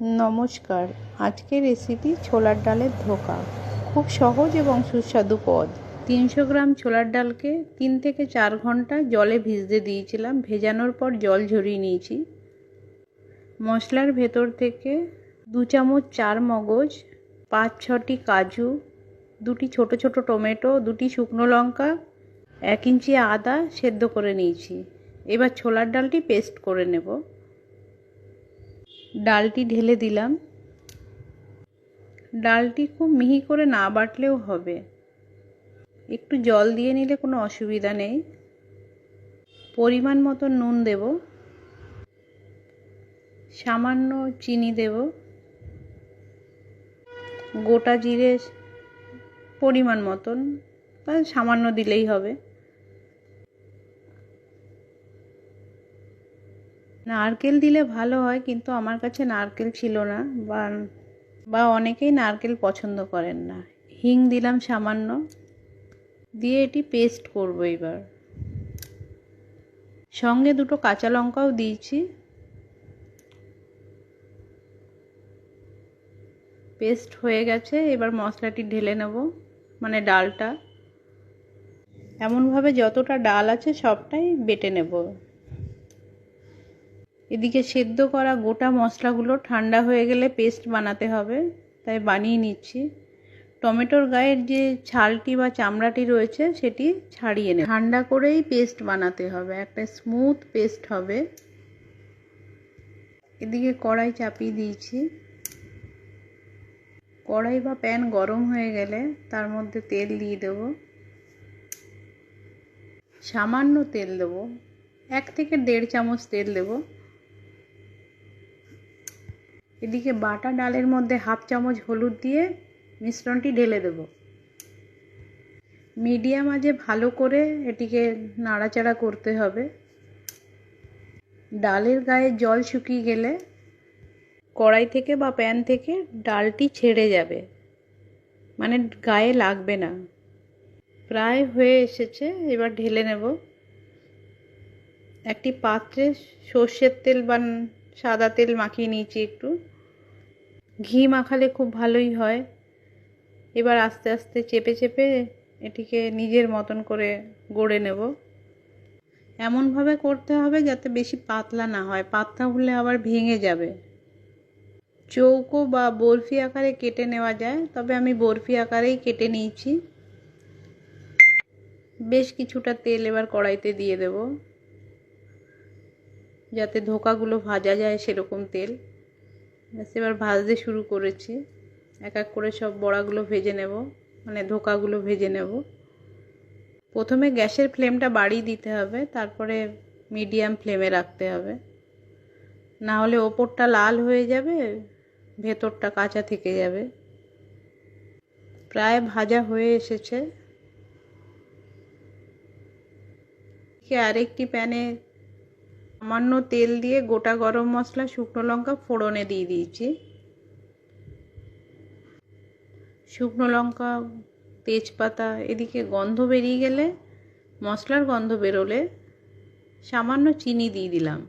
নমস্কার। আজকের রেসিপি ছোলার ডালের ধোকা। খুব সহজ এবং সুস্বাদু পদ। তিনশো গ্রাম ছোলার ডালকে তিন থেকে চার ঘণ্টা জলে ভিজতে দিয়েছিলাম। ভেজানোর পর জল ঝরিয়ে নিয়েছি। মশলার ভেতর থেকে দু চামচ চার মগজ, পাঁচ ছটি কাজু, দুটি ছোট ছোট টমেটো, দুটি শুকনো লঙ্কা, এক ইঞ্চি আদা সেদ্ধ করে নিয়েছি। এবার ছোলার ডালটি পেস্ট করে নেব। ডালটি ঢেলে দিলাম। ডালটি খুব মিহি করে না বাটলেও হবে। একটু জল দিয়ে নিলে কোনো অসুবিধা নেই। পরিমাণ মতো নুন দেব। সামান্য চিনি দেব। গোটা জিরে পরিমাণ মতন সামান্য দিলেই হবে। নারকেল দিলে ভালো হয়, কিন্তু আমার কাছে নারকেল ছিল না বা বা অনেকেই নারকেল পছন্দ করেন না। হিং দিলাম সামান্য, দিয়ে এটি পেস্ট করব এবার। সঙ্গে দুটো কাঁচা লঙ্কাও দিয়েছি। পেস্ট হয়ে গেছে, এবার মশলাটি ঢেলে নেব মানে ডালটা। এমনভাবে যতটা ডাল আছে সবটাই বেটে নেব। এদিকে সেদ্ধ করা গোটা মশলাগুলো ঠান্ডা হয়ে গেলে পেস্ট বানাতে হবে, তাই বানিয়ে নিচ্ছি। টমেটোর গায়ের যে ছালটি বা চামড়াটি রয়েছে, সেটি ছাড়িয়ে নেব। ঠান্ডা করেই পেস্ট বানাতে হবে, একটা স্মুথ পেস্ট হবে। এদিকে কড়াই চাপিয়ে দিয়েছি। কড়াই বা প্যান গরম হয়ে গেলে তার মধ্যে তেল দিয়ে দেব। সামান্য তেল দেব, এক থেকে দেড় চামচ তেল দেব। এদিকে বাটা ডালের মধ্যে হাফ চামচ হলুদ দিয়ে মিশ্রণটি ঢেলে দেব। মিডিয়াম আজে ভালো করে এটিকে নাড়াচাড়া করতে হবে। ডালের গায়ে জল শুকিয়ে গেলে কড়াই থেকে বা প্যান থেকে ডালটি ছেড়ে যাবে। মানে গায়ে লাগবে না। প্রায় হয়ে এসেছে, এবার ঢেলে নেব। একটি পাত্রে সর্ষের তেল বা সাদা তেল মাখিয়ে নিয়েছি একটু। ঘি মাখালে খুব ভালোই হয়। এবার আস্তে আস্তে চেপে চেপে এটিকে নিজের মতন করে গড়ে নেব। এমনভাবে করতে হবে যাতে বেশি পাতলা না হয়। পাতলা হলে আবার ভেঙে যাবে। চৌকো বা বরফি আকারে কেটে নেওয়া যায়, তবে আমি বরফি আকারেই কেটে নিয়েছি। বেশ কিছুটা তেল এবার কড়াইতে দিয়ে দেব। যাতে ধোকাগুলো ভাজা যায় সেরকম তেল। ব্যাস, এবার ভাজতে শুরু করেছি। এক এক করে সব বড়াগুলো ভেজে নেব মানে ধোকাগুলো ভেজে নেব। প্রথমে গ্যাসের ফ্লেমটা বাড়িয়ে দিতে হবে, তারপরে মিডিয়াম ফ্লেমে রাখতে হবে। না হলে ওপরটা লাল হয়ে যাবে, ভেতরটা কাঁচা থেকে যাবে। প্রায় ভাজা হয়ে এসেছে। আরেকটি প্যানে সামান্য তেল দিয়ে গোটা গরম মশলা, শুকনো লঙ্কা ফোড়নে দিয়ে দিয়েছি। শুকনো লঙ্কা, তেজপাতা, এদিকে গন্ধ বেরিয়ে গেলে, মশলার গন্ধ বেরোলে সামান্য চিনি দিয়ে দিলাম।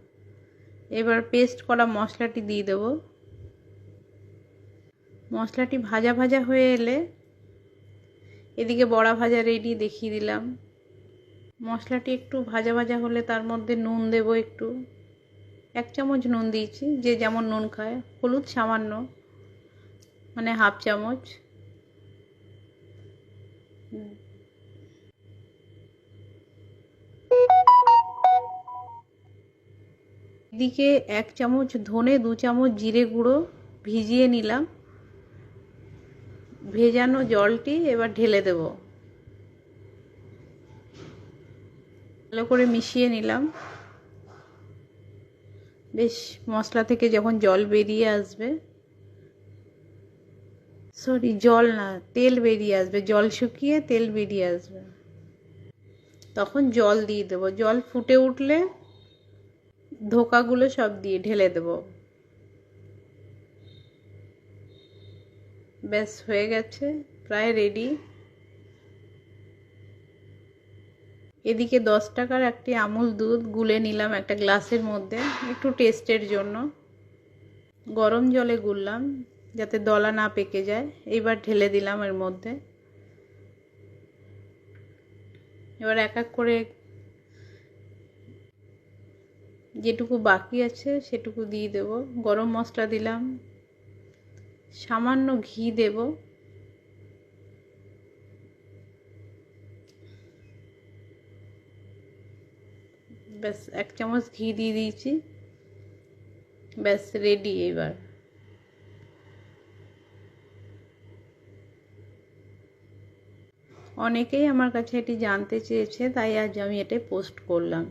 এবার পেস্ট করা মশলাটি দিয়ে দেবো। মশলাটি ভাজা ভাজা হয়ে এলে এদিকে বড়া ভাজা রেডি দেখিয়ে দিলাম। মশলাটি একটু ভাজা ভাজা হলে তার মধ্যে নুন দেব একটু। এক চামচ নুন দিয়েছি, যে যেমন নুন খায়। হলুদ সামান্য মানে হাফ চামচ। এদিকে এক চামচ ধনে, দু চামচ জিরে গুঁড়ো ভিজিয়ে নিলাম। ভেজানো জলটি এবার ঢেলে দেব। ভালো করে মিশিয়ে নিলাম। বেশ, মশলা থেকে যখন জল বেরিয়ে আসবে সরি জল না, তেল বেরিয়ে আসবে, জল শুকিয়ে তেল বেরিয়ে আসবে। তখন জল দিয়ে দেবো। জল ফুটে উঠলে ধোকাগুলো সব দিয়ে ঢেলে দেবো। ব্যাস, হয়ে গেছে, প্রায় রেডি এদিকে দশ টাকার একটি আমুল দুধ গুলে নিলাম একটা গ্লাসের মধ্যে, একটু টেস্টের জন্য। গরম জলে গুললাম যাতে দলা না পেকে যায়। এইবার ঢেলে দিলাম এর মধ্যে। এবার এক এক করে যেটুকু বাকি আছে সেটুকু দিয়ে দেব। গরম মশলা দিলাম। সামান্য ঘি দেব। ব্যাস, এক চামচ ঘি দিয়ে দিয়েছি। ব্যাস রেডি এবার অনেকেই আমার কাছে এটি জানতে চেয়েছে, তাই আজ আমি এটা পোস্ট করলাম।